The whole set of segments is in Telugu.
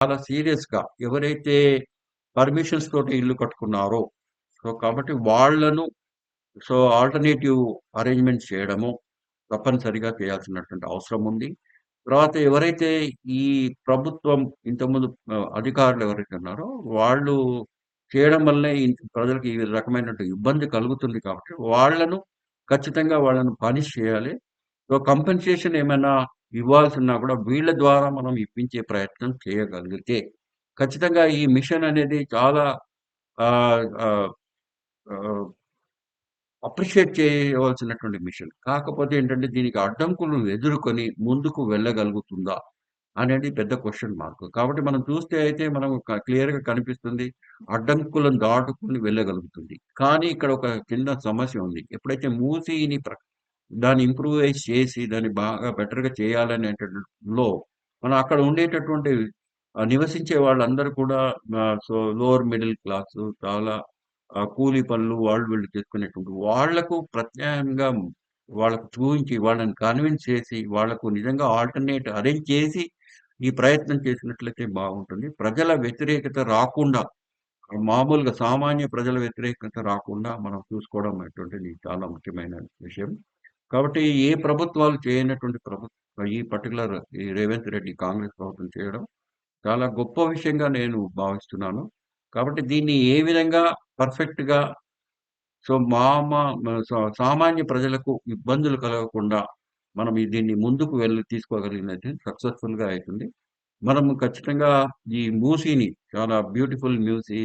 చాలా సీరియస్‌గా ఎవరైతే పర్మిషన్స్ తోటి ఇల్లు కట్టుకున్నారో, సో కాబట్టి వాళ్ళను సో ఆల్టర్‌నేటివ్ అరేంజ్మెంట్ చేయడము తప్పనిసరిగా చేయాల్సినటువంటి అవసరం ఉంది. తర్వాత ఎవరైతే ఈ ప్రభుత్వం ఇంతకుముందు అధికారులు ఎవరైతే ఉన్నారో వాళ్ళు చేయడం వల్లనే ప్రజలకు ఈ రకమైనటువంటి ఇబ్బంది కలుగుతుంది కాబట్టి వాళ్ళను ఖచ్చితంగా వాళ్ళను పనిష్ చేయాలి. సో కంపెన్సేషన్ ఏమైనా ఇవ్వాల్సిన కూడా వీళ్ళ ద్వారా మనం ఇప్పించే ప్రయత్నం చేయగలిగితే ఖచ్చితంగా ఈ మిషన్ అనేది చాలా అప్రిషియేట్ చేయవలసినటువంటి మిషన్. కాకపోతే ఏంటంటే దీనికి అడ్డంకులను ఎదుర్కొని ముందుకు వెళ్ళగలుగుతుందా? అనేది పెద్ద క్వశ్చన్ మార్క్. కాబట్టి మనం చూస్తే అయితే మనం క్లియర్‌గా కనిపిస్తుంది. అడ్డంకులను దాటుకొని వెళ్ళగలుగుతుంది. కానీ ఇక్కడ ఒక చిన్న సమస్య ఉంది. ఎప్పుడైతే మూసీని ప్ర దాన్ని ఇంప్రూవైజ్ చేసి దాన్ని బాగా బెటర్‌గా చేయాలనేటలో మనం అక్కడ ఉండేటటువంటి నివసించే వాళ్ళందరూ కూడా సో లోవర్ మిడిల్ క్లాస్ చాలా కూలీ పనులు వాళ్ళు వీళ్ళు చేసుకునేటువంటి వాళ్ళకు ప్రత్యామ్నాయంగా వాళ్ళకు చూపించి వాళ్ళని కన్విన్స్ చేసి వాళ్ళకు నిజంగా ఆల్టర్‌నేట్ అరేంజ్ చేసి ఈ ప్రయత్నం చేసినట్లయితే బాగుంటుంది. ప్రజల వ్యతిరేకత రాకుండా మామూలుగా సామాన్య ప్రజల వ్యతిరేకత రాకుండా మనం చూసుకోవడం అటువంటిది చాలా ముఖ్యమైన విషయం. కాబట్టి ఏ ప్రభుత్వాలు చేయనటువంటి ప్రభుత్వం ఈ పర్టిక్యులర్ ఈ రేవంత్ రెడ్డి కాంగ్రెస్ ప్రభుత్వం చేయడం చాలా గొప్ప విషయంగా నేను భావిస్తున్నాను. కాబట్టి దీన్ని ఏ విధంగా పర్ఫెక్ట్‌గా సో మామ సా సామాన్య ప్రజలకు ఇబ్బందులు కలగకుండా మనం దీన్ని ముందుకు వెళ్ళి తీసుకోగలిగినది సక్సెస్‌ఫుల్‌గా అయితుంది. మనం ఖచ్చితంగా ఈ మూసీని చాలా బ్యూటిఫుల్ మ్యూసీ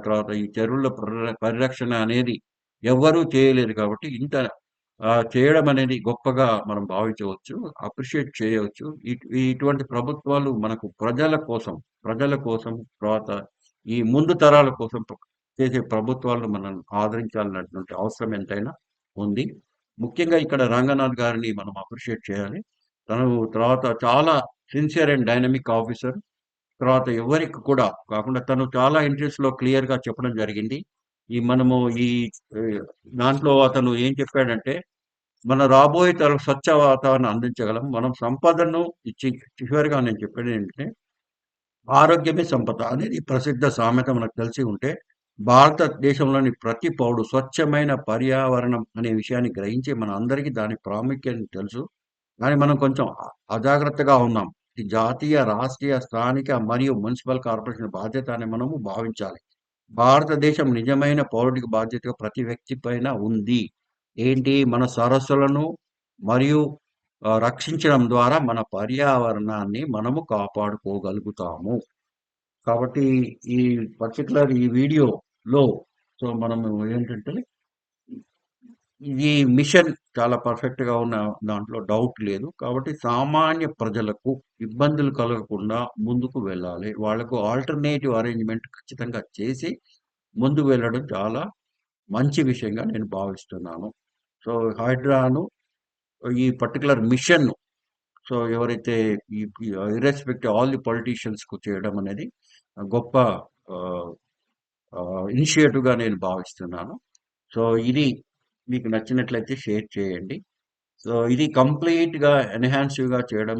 తర్వాత ఈ చెరువుల పరిరక్షణ అనేది ఎవ్వరూ చేయలేరు కాబట్టి ఇంత చేయడం అనేది గొప్పగా మనం భావించవచ్చు. అప్రిషియేట్ చేయవచ్చు. ఇటువంటి ప్రభుత్వాలు మనకు ప్రజల కోసం, ప్రజల కోసం తర్వాత ఈ ముందు తరాల కోసం చేసే ప్రభుత్వాలను మనం ఆదరించాలన్నటువంటి అవసరం ఎంతైనా ఉంది. ముఖ్యంగా ఇక్కడ రంగనాథ్ గారిని మనం అప్రిషియేట్ చేయాలి. తను తర్వాత చాలా సిన్సియర్ అండ్ డైనమిక్ ఆఫీసర్. తర్వాత ఎవరికి కూడా కాకుండా తను చాలా ఇంట్రెస్ట్‌లో క్లియర్‌గా చెప్పడం జరిగింది. ఈ మనము ఈ దాంట్లో అతను ఏం చెప్పాడంటే, మన రాబోయే తరం స్వచ్ఛ వాతావరణం అందించగలం. మనం సంపదను ఇచ్చి చివరిగా నేను చెప్పేది ఏంటంటే, ఆరోగ్యమే సంపద అనేది ప్రసిద్ధ సామెత మనకు తెలిసి ఉంటే, భారతదేశంలోని ప్రతి పౌరుడు స్వచ్ఛమైన పర్యావరణం అనే విషయాన్ని గ్రహించి మన అందరికీ దాని ప్రాముఖ్యత తెలుసు. కానీ మనం కొంచెం అజాగ్రత్తగా ఉన్నాం. ఈ జాతీయ, రాష్ట్రీయ, స్థానిక మరియు మున్సిపల్ కార్పొరేషన్ బాధ్యత అని మనము భావించాలి. భారతదేశం నిజమైన పౌరుడికి బాధ్యతగా ప్రతి వ్యక్తి పైన ఉంది. ఏంటి మన సరస్సులను మరియు రక్షించడం ద్వారా మన పర్యావరణాన్ని మనము కాపాడుకోగలుగుతాము. కాబట్టి ఈ పర్టిక్యులర్ ఈ వీడియోలో సో మనము ఏంటంటే ఈ మిషన్ చాలా పర్ఫెక్ట్‌గా ఉన్న దాంట్లో డౌట్ లేదు. కాబట్టి సామాన్య ప్రజలకు ఇబ్బందులు కలగకుండా ముందుకు వెళ్ళాలి. వాళ్ళకు ఆల్టర్‌నేటివ్ అరేంజ్‌మెంట్ ఖచ్చితంగా చేసి ముందుకు వెళ్ళడం చాలా మంచి విషయంగా నేను భావిస్తున్నాను. సో హైడ్రాను ఈ పర్టిక్యులర్ మిషన్‌ను సో ఎవరైతే ఈ ఇర్రెస్పెక్ట్ ఆల్ ది పొలిటీషియన్స్‌కు చేయడం అనేది గొప్ప ఇనిషియేటివ్‌గా నేను భావిస్తున్నాను. సో ఇది మీకు నచ్చినట్లయితే షేర్ చేయండి. సో ఇది కంప్లీట్‌గా ఎన్హాన్సివ్‌గా చేయడం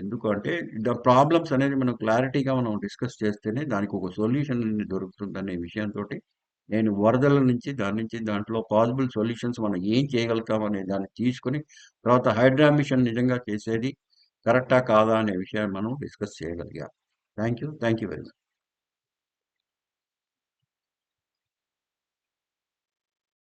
ఎందుకంటే ద ప్రాబ్లమ్స్ అనేది మనం క్లారిటీగా మనం డిస్కస్ చేస్తేనే దానికి ఒక సొల్యూషన్ అనేది దొరుకుతుందనే విషయంతో నేను వరదల నుంచి దాని నుంచి దాంట్లో పాసిబుల్ సొల్యూషన్స్ మనం ఏం చేయగలుగుతాం అనే దాన్ని తీసుకొని తర్వాత హైడ్రామిషన్ నిజంగా చేసేది కరెక్టా? కాదా? అనే విషయాన్ని మనం డిస్కస్ చేయగలిగాం. Thank you. Thank you very much.